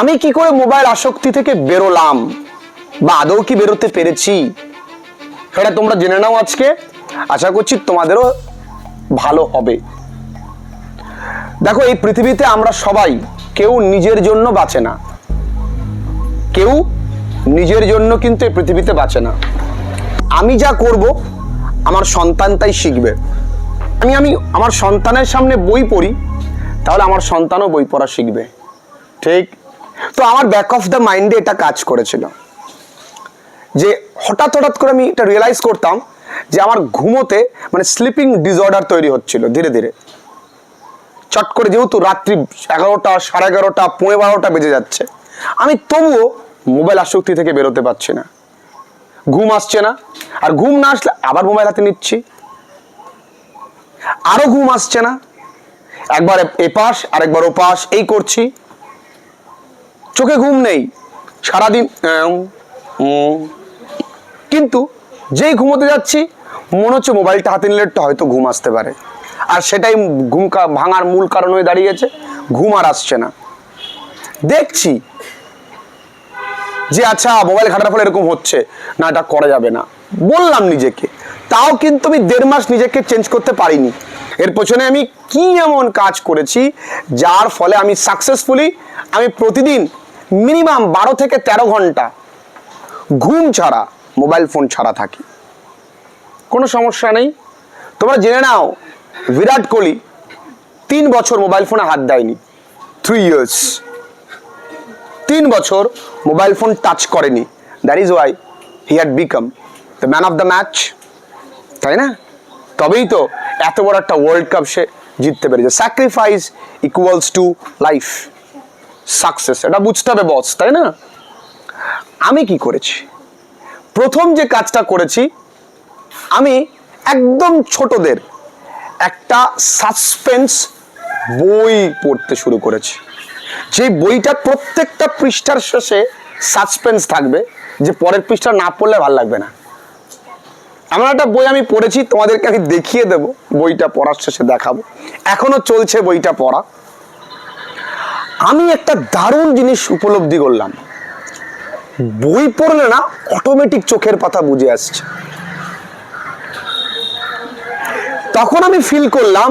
আমি কি করে মোবাইল আসক্তি থেকে বেরোলাম? বা আদৌ কি বেরোতে পেরেছি? সেটা তোমরা জেনে নাও আজকে। আশা করছি তোমাদেরও ভালো হবে। দেখো, এই পৃথিবীতে আমরা সবাই কেউ নিজের জন্য বাঁচে না। কেউ নিজের জন্য কিন্তু এই পৃথিবীতে বাঁচে না। আমি যা করব, আমার সন্তান তাই শিখবে। আমি আমি আমার সন্তানের সামনে বই পড়ি, তাহলে আমার সন্তানও বই পড়া শিখবে। ঠিক তো আমার ব্যাক অফ দ্য মাইন্ডে এটা কাজ করেছিল। যে হঠাৎ হঠাৎ করে আমি এটা রিয়েলাইজ করতাম যে আমার ঘুমোতে মানে স্লিপিং ডিসঅর্ডার তৈরি হচ্ছিল ধীরে ধীরে। চট করে যেহেতু রাত্রি এগারোটা, সাড়ে এগারোটা পনেরো বারোটা বেজে যাচ্ছে, আমি তবুও মোবাইল আসক্তি থেকে বেরোতে পারছি না। ঘুম আসছে না, আর ঘুম না আসলে আবার মোবাইল হাতে নিচ্ছি। আরও ঘুম আসছে না, একবার এপাশ, আরেকবার ওপাশ, এই করছি। চোখে ঘুম নেই, সারাদিন কিন্তু যেই ঘুমোতে যাচ্ছি, মনে হচ্ছে মোবাইলটা হাতে নিলে হয়তো ঘুম আসতে পারে। আর সেটাই ঘুম ভাঙার মূল কারণ হয়ে দাঁড়িয়েছে ঘুম আর আসছে না। দেখছি যে আচ্ছা মোবাইল ঘাটার ফলে এরকম হচ্ছে, না, এটা করা যাবে না। বললাম নিজেকে, তাও কিন্তু আমি দেড় মাস নিজেকে চেঞ্জ করতে পারিনি। এর পেছনে আমি কি এমন কাজ করেছি, যার ফলে আমি সাকসেসফুলি আমি প্রতিদিন মিনিমাম বারো থেকে তেরো ঘণ্টা ঘুম ছাড়া, মোবাইল ফোন ছাড়া থাকি। কোনো সমস্যা নেই। তোমরা জেনে নাও, বিরাট কোহলি তিন বছর মোবাইল ফোনে হাত দেয়নি। থ্রি ইয়ার্স তিন বছর মোবাইল ফোন টাচ করেনি। That is why he had become the man of the match তাই না? তবেই তো এত বড় একটা ওয়ার্ল্ড কাপ সে জিততে পেরেছে। Sacrifice equals to life success এটা বুঝতে হবে বস তাই না? আমি কি করেছি? প্রথম যে কাজটা করেছি, আমি একদম ছোটদের একটা সাসপেন্স বই পড়তে শুরু করেছি। যে বইটা প্রত্যেকটা পৃষ্ঠার শেষে সাসপেন্স থাকবে, যে পরের পৃষ্ঠা না পড়লে ভালো লাগবে না। এমন একটা বই আমি পড়েছি, তোমাদেরকে আমি দেখিয়ে দেব, বইটা পড়ার শেষে দেখাবো। এখনও চলছে বইটা পড়া। আমি একটা দারুণ জিনিস উপলব্ধি করলাম। বই পড়লে না অটোমেটিক চোখের পাতা বুঝে আসছে। তখন আমি ফিল করলাম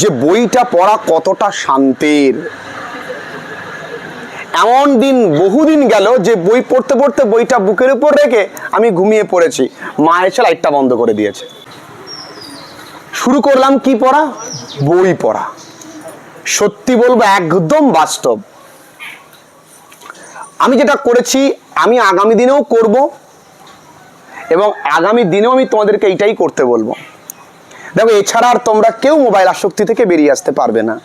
যে বইটা পড়া কতটা শান্তির। এমন দিন বহুদিন গেল যে বই পড়তে পড়তে বইটা বুকের উপর রেখে আমি ঘুমিয়ে পড়েছি। মা এসে লাইটটা বন্ধ করে দিয়েছে। শুরু করলাম কি পড়া? বই পড়া। সত্যি বলব একদম বাস্তব। আমি যেটা করেছি, আমি আগামী দিনেও করব এবং আগামী দিনেও আমি তোমাদেরকে এইটাই করতে বলব। দেখো, এছাড়া আর তোমরা কেউ মোবাইল আসক্তি থেকে বেরিয়ে আসতে পারবে না।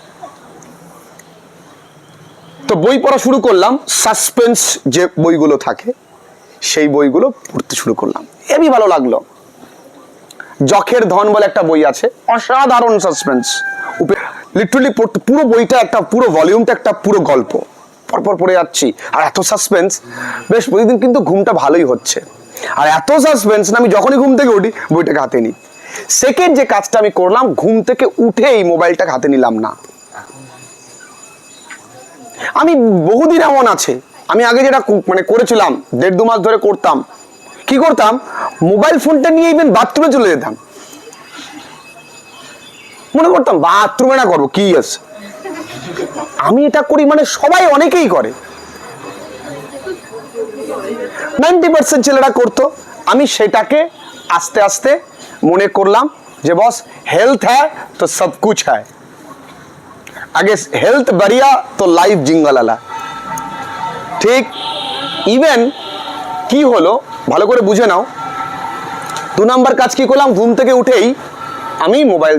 তো বই পড়া শুরু করলাম, সাসপেন্স যে বইগুলো থাকে, সেই বইগুলো পড়তে শুরু করলাম। হেবি ভালো লাগল। জখের ধন বলে একটা বই আছে, অসাধারণ সাসপেন্স। লিটারালি পুরো বইটা একটা, পুরো ভলিউমটা একটা পুরো গল্প। পরপর পড়ে যাচ্ছি। আর এত সাসপেন্স বেশ প্রতিদিন কিন্তু ঘুমটা ভালোই হচ্ছে। আর এত সাসপেন্স না, আমি যখনই ঘুম থেকে উঠি বইটাকে হাতে নিই। সেকেন্ড যে কাজটা আমি করলাম, ঘুম থেকে উঠেই মোবাইলটাকে হাতে নিলাম না। আমি বহুদিন এমন আছে। আমি আগে যেটা মানে করেছিলাম, দেড় দু মাস ধরে করতাম। কি করতাম? মোবাইল ফোনটা নিয়ে ইভেন বাথরুমে চলে যেতাম। মনে করতাম বাথরুমে না করব কি আছে? আমি এটা করি মানে সবাই অনেকেই করে। নাইনটি পার্সেন্ট ছেলেরা করতো। আমি সেটাকে আস্তে আস্তে মনে করলাম যে, বস হেলথ হ্যায় তো সব কুছ হ্যায়। আগে হেলথ বাড়িয়া তো লাইফ জিঙ্গালালা। ঠিক ইভেন কি হলো, ভালো করে বুঝে নাও। দু নাম্বার কাজ কি করলাম? ঘুম থেকে উঠেই আমি মোবাইল,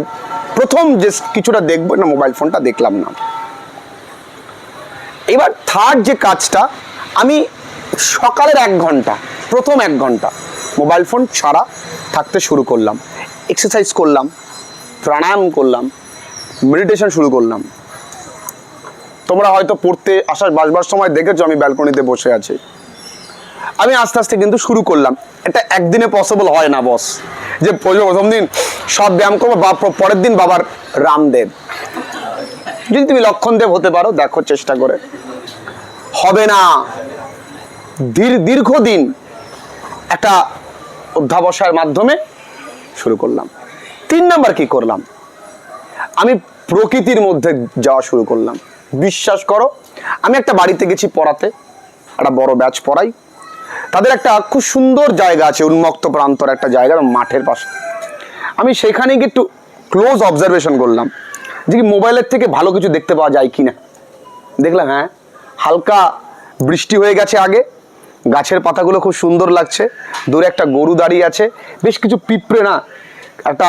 প্রথম যে কিছুটা দেখব না, মোবাইল ফোনটা দেখলাম না। এবার থার্ড যে কাজটা, আমি সকালের এক ঘণ্টা, প্রথম এক ঘণ্টা, মোবাইল ফোন ছাড়া থাকতে শুরু করলাম। এক্সারসাইজ করলাম, প্রাণায়াম করলাম মেডিটেশন শুরু করলাম। তোমরা হয়তো পড়তে আসার, বাসবার সময় দেখেছ, আমি ব্যালকনিতে বসে আছি। আমি আস্তে আস্তে কিন্তু শুরু করলাম। এটা একদিনে পসিবল হয় না বস যে প্রথম দিন সব ব্যায়াম করব, বা পরের দিন বাবার রামদেব। যদি তুমি লক্ষণ দেব হতে পারো, দেখো চেষ্টা করে। হবে না। দীর- দীর্ঘদিন একটা অধ্যাবসায়ের মাধ্যমে শুরু করলাম। তিন নাম্বার কি করলাম? আমি প্রকৃতির মধ্যে যাওয়া শুরু করলাম। বিশ্বাস করো, আমি একটা বাড়িতে গেছি পড়াতে, একটা বড় ব্যাচ পড়াই। তাদের একটা খুব সুন্দর জায়গা আছে, উন্মুক্ত প্রান্তর একটা জায়গা মাঠের পাশে। আমি সেখানে গিয়ে একটু ক্লোজ অবজারভেশন করলাম, যে কি মোবাইলের থেকে ভালো কিছু দেখতে পাওয়া যায় কি না দেখলাম হ্যাঁ হালকা বৃষ্টি হয়ে গেছে আগে, গাছের পাতাগুলো খুব সুন্দর লাগছে, দূরে একটা গরু দাঁড়িয়ে আছে, বেশ কিছু পিঁপড়ে না, একটা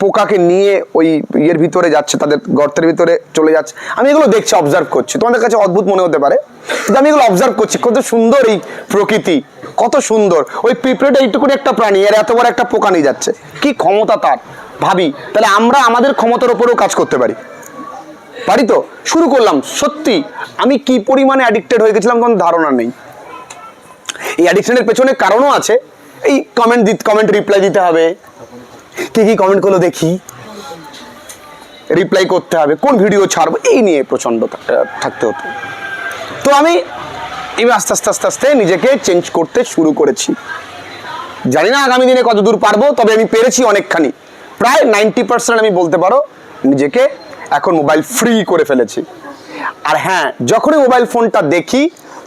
পোকাকে নিয়ে ওই ইয়ের ভিতরে যাচ্ছে, তাদের গর্তের ভিতরে চলে যাচ্ছে। আমি এগুলো দেখছি অবজার্ভ করছি। তোমাদের কাছে অদ্ভুত মনে হতে পারে কিন্তু আমি এগুলো অবজার্ভ করছি, কত সুন্দর এই প্রকৃতি, কত সুন্দর। ওই পিঁপড়েটা এইটুকুনি একটা প্রাণী আর এত বড় একটা পোকা নিয়ে যাচ্ছে। কি ক্ষমতা তার? ভাবি, তাহলে আমরা আমাদের ক্ষমতার ওপরেও কাজ করতে পারি। পারি তো? শুরু করলাম, সত্যি। আমি কি পরিমাণে অ্যাডিক্টেড হয়ে গেছিলাম কোনো ধারণা নেই। এই অ্যাডিকশনের পেছনে কারণও আছে। এই কমেন্ট দিতে কমেন্ট রিপ্লাই দিতে হবে। কি কি কমেন্ট করল দেখি। রিপ্লাই করতে হবে, কোন ভিডিও ছাড়বো, এই নিয়ে প্রচণ্ড থাকতে হতো। তো আমি এবার আস্তে আস্তে আস্তে আস্তে নিজেকে চেঞ্জ করতে শুরু করেছি। জানি না আগামী দিনে কত দূর পারব, তবে আমি পেরেছি অনেকখানি। প্রায় নাইনটি পার্সেন্ট আমি বলতে পারো, নিজেকে এখন মোবাইল ফ্রি করে ফেলেছি। আর হ্যাঁ যখনই মোবাইল ফোনটা দেখি,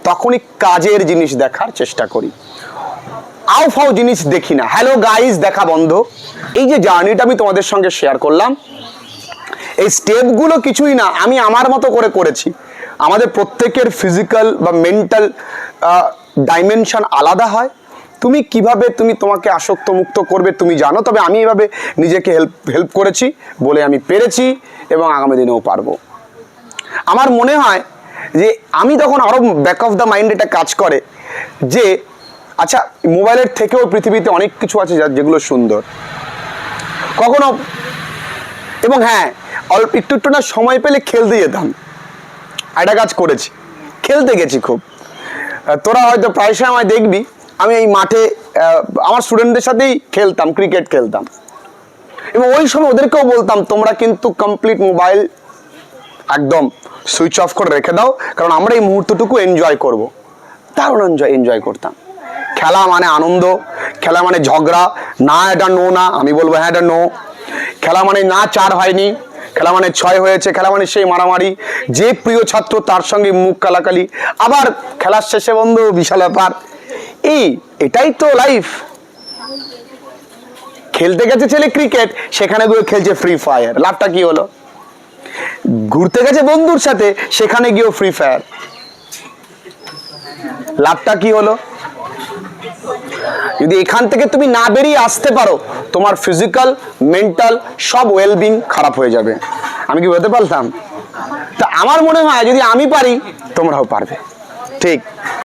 তখনই কাজের জিনিস দেখার চেষ্টা করি। আউ ফাউ জিনিস দেখি না। হ্যালো গাইজ দেখা বন্ধ। এই যে জার্নিটা আমি তোমাদের সঙ্গে শেয়ার করলাম, এই স্টেপগুলো কিছুই না, আমি আমার মতো করে করেছি। আমাদের প্রত্যেকের ফিজিক্যাল বা মেন্টাল ডাইমেনশন আলাদা হয়। তুমি কীভাবে তুমি তোমাকে আসক্ত মুক্ত করবে তুমি জানো, তবে আমি এভাবে নিজেকে হেল্প হেল্প করেছি বলে আমি পেরেছি এবং আগামী দিনেও পারব। আমার মনে হয় যে আমি তখন আরও ব্যাক অফ দ্য মাইন্ড এটা কাজ করে যে আচ্ছা মোবাইলের থেকেও পৃথিবীতে অনেক কিছু আছে যা- যেগুলো সুন্দর। কখনো এবং হ্যাঁ অল্প একটু একটু না সময় পেলে খেলতে যেতাম। একটা কাজ করেছি। খেলতে গেছি খুব। তোরা হয়তো প্রায়শই আমায় দেখবি, আমি এই মাঠে আমার স্টুডেন্টদের সাথেই খেলতাম ক্রিকেট খেলতাম। এবং ওই সময় ওদেরকেও বলতাম, তোমরা কিন্তু কমপ্লিট মোবাইল একদম সুইচ অফ করে রেখে দাও, কারণ আমরা এই মুহূর্তটুকু এনজয় করব। দারুণ এনজয় এনজয় করতাম। খেলা মানে আনন্দ, খেলা মানে ঝগড়া, না এটা নো না, আমি বলব হ্যাঁ এটা নো খেলা মানে না চার হয়নি, খেলা মানে ছয় হয়েছে, খেলা মানে সেই মারামারি। যে প্রিয় ছাত্র তার সঙ্গে মুখ কালাকালি। আবার খেলার শেষে বন্ধু, বিশাল ব্যাপার। এই, এটাই তো লাইফ খেলতে গেছে ছেলে ক্রিকেট সেখানে গিয়ে খেলছে ফ্রি ফায়ার লাভটা কি হলো? ঘুরতে গেছে বন্ধুর সাথে, সেখানে গিয়েও ফ্রি ফায়ার লাভটা কি হলো? যদি এখান থেকে তুমি না বেরিয়ে আসতে পারো, তোমার ফিজিক্যাল মেন্টাল সব ওয়েলবিং খারাপ হয়ে যাবে। আমি কি বলতে পারতাম তা আমার মনে হয় যদি আমি পারি, তোমরাও পারবে। ঠিক।